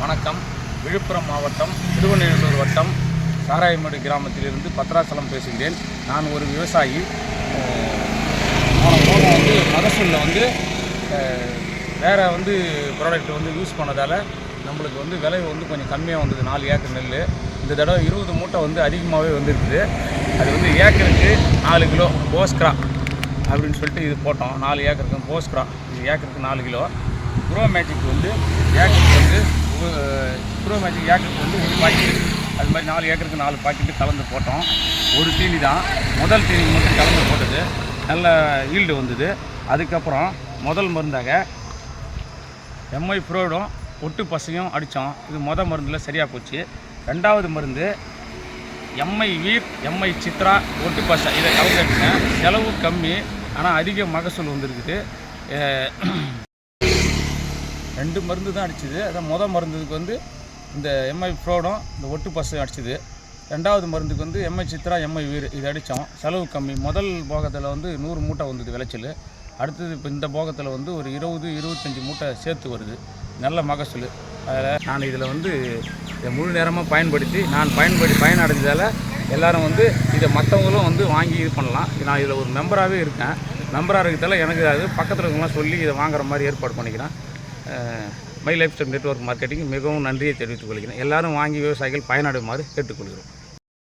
வணக்கம். விழுப்புரம் மாவட்டம் திருவண்ணூர் வட்டம் சாராயமேடு கிராமத்திலிருந்து பத்ராசலம் பேசுகிறேன். நான் ஒரு விவசாயி. போன போன வந்து மகசூலில் வந்து வேறு வந்து ப்ராடக்ட் வந்து யூஸ் பண்ணதால் நம்மளுக்கு வந்து விலை வந்து கொஞ்சம் கம்மியாக வந்தது. நாலு ஏக்கர் நெல் இந்த தடவை இருபது மூட்டை வந்து அதிகமாகவே வந்துருக்குது. அது வந்து ஏக்கருக்கு நாலு கிலோ போஸ்க்ரா அப்படின்னு சொல்லிட்டு இது போட்டோம். நாலு ஏக்கருக்கு போஸ்க்ரா. இது ஏக்கருக்கு நாலு கிலோ. ப்ரோ மேஜிக் வந்து ஏக்கர் ப்ரோ மேஜிக் ஏக்கருக்கு வந்து ஒரு பாக்கெட் அது மாதிரி நாலு ஏக்கருக்கு நாலு பாக்கெட்டு கலந்து போட்டோம். ஒரு தீனி தான். முதல் தீனி மட்டும் கலந்து போட்டது. நல்ல ஈல்டு வந்தது. அதுக்கப்புறம் முதல் மருந்தாக எம்ஐ ப்ரோடும் ஒட்டு பசையும் அடித்தோம். இது மொதல் மருந்தில் சரியாக போச்சு. ரெண்டாவது மருந்து எம்ஐ வீர் எம்ஐ சித்ரா ஒட்டு பசை. இதை கலந்து அடித்தேன். செலவு கம்மி ஆனால் அதிக மகசூல் வந்திருக்குது. ரெண்டு மருந்து தான் அடிச்சுது. அதான் மொதல் மருந்துக்கு வந்து இந்த எம்ஐ ப்ரோடும் இந்த ஒட்டு பசையும் அடிச்சுது. ரெண்டாவது மருந்துக்கு வந்து எம்ஐ சித்ரா எம்ஐ வீர் இது அடித்தோம். செலவு கம்மி. முதல் போகத்தில் வந்து நூறு மூட்டை வந்தது விளைச்சல். அடுத்தது இப்போ இந்த போகத்தில் வந்து ஒரு இருபது இருபத்தஞ்சி மூட்டை சேர்த்து வருது. நல்ல மகசூல். அதில் நான் இதில் வந்து இதை முழு நேரமாக பயன்படுத்தி நான் பயன்படுத்தி பயனடைஞ்சதால் எல்லோரும் வந்து இதை மற்றவங்களும் வந்து வாங்கி இது பண்ணலாம். நான் இதில் ஒரு மெம்பராகவே இருக்கேன். மெம்பராக இருக்கிறதால எனக்கு அது பக்கத்தில் இருக்கவங்களாம் சொல்லி இதை வாங்குற மாதிரி ஏற்பாடு பண்ணிக்கிறேன். My life style network marketing மிகவும் நன்றியை தெரிவித்துக் கொள்கிறேன். எல்லாரும் வாங்கி விவசாயிகள் பயனடையுமாறு கேட்டுக்கொள்கிறோம்.